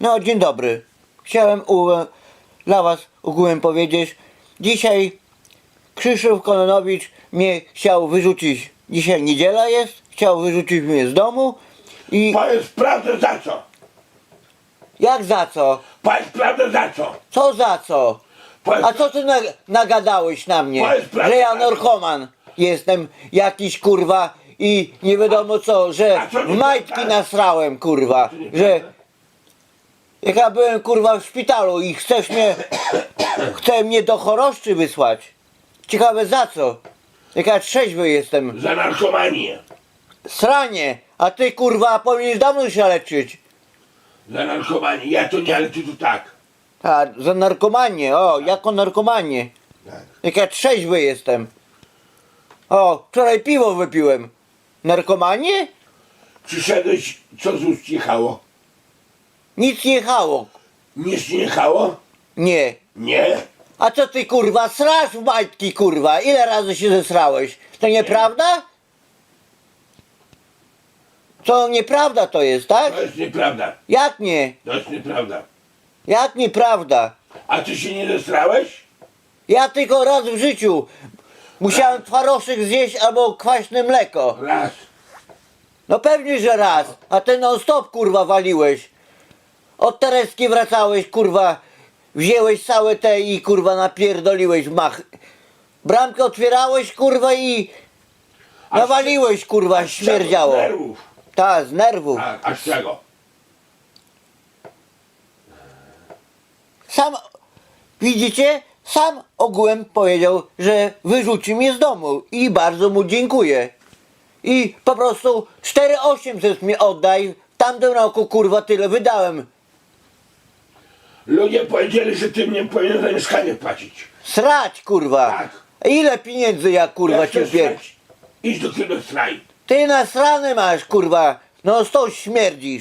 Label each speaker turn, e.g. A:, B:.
A: No, dzień dobry. Chciałem u, dla Was ogółem powiedzieć. Dzisiaj Krzysztof Kononowicz mnie chciał wyrzucić. Dzisiaj niedziela jest. Chciał wyrzucić mnie z domu. I
B: Powiedz prawdę za co?
A: jak za co?
B: Powiedz prawdę za co?
A: Co za co?
B: Powiedz,
A: A co ty na, nagadałeś na mnie?
B: Powiedz prawdę.
A: Że ja narkoman jestem jakiś kurwa i nie wiadomo co, że
B: A co
A: w
B: nie
A: majtki
B: prawda?
A: nasrałem kurwa, że? Jak ja byłem kurwa w szpitalu i chcesz mnie, chce mnie do choroszczy wysłać. Ciekawe za co? Jak ja trzeźwy jestem.
B: za narkomanię.
A: Sranie, a ty kurwa powinieneś dawno się leczyć.
B: Za narkomanię. Ja to nie, ale ty to tak.
A: A, za narkomanię, o, jako narkomanię.
B: tak.
A: Jak ja trzeźwy jestem. O, wczoraj piwo wypiłem. Narkomanie?
B: Przyszedłeś, co z ust jechało?
A: Nic nie jechało.
B: Nic nie jechało?
A: Nie.
B: Nie.
A: A co ty kurwa, srasz w majtki kurwa? Ile razy się zesrałeś? To nieprawda? To nieprawda to jest, tak?
B: To jest nieprawda.
A: Jak nie?
B: To jest nieprawda.
A: Jak nieprawda?
B: A ty się nie zestrałeś?
A: Ja tylko raz w życiu musiałem twaroszek zjeść albo kwaśne mleko.
B: Raz.
A: No pewnie, że raz. A ty non stop kurwa waliłeś. Od Tereski wracałeś kurwa. Wzięłeś całe te i kurwa napierdoliłeś w mach. Bramkę otwierałeś kurwa i
B: A z-
A: nawaliłeś kurwa,
B: Z
A: śmierdziało.
B: nerwów.
A: Ta, z nerwów.
B: Tak, a z czego?
A: Sam, widzicie, sam ogółem powiedział, że wyrzuci mnie z domu i bardzo mu dziękuję. I po prostu 4800 mi oddaj. W tamtym roku kurwa tyle wydałem.
B: Ludzie powiedzieli, że ty mnie powinien za mieszkanie płacić.
A: Srać kurwa.
B: Tak.
A: Ile pieniędzy ja kurwa
B: Jak
A: ci
B: chcesz
A: pier...
B: srać, Idź do kino straj.
A: Ty nasrany masz kurwa. No sto śmierdzisz.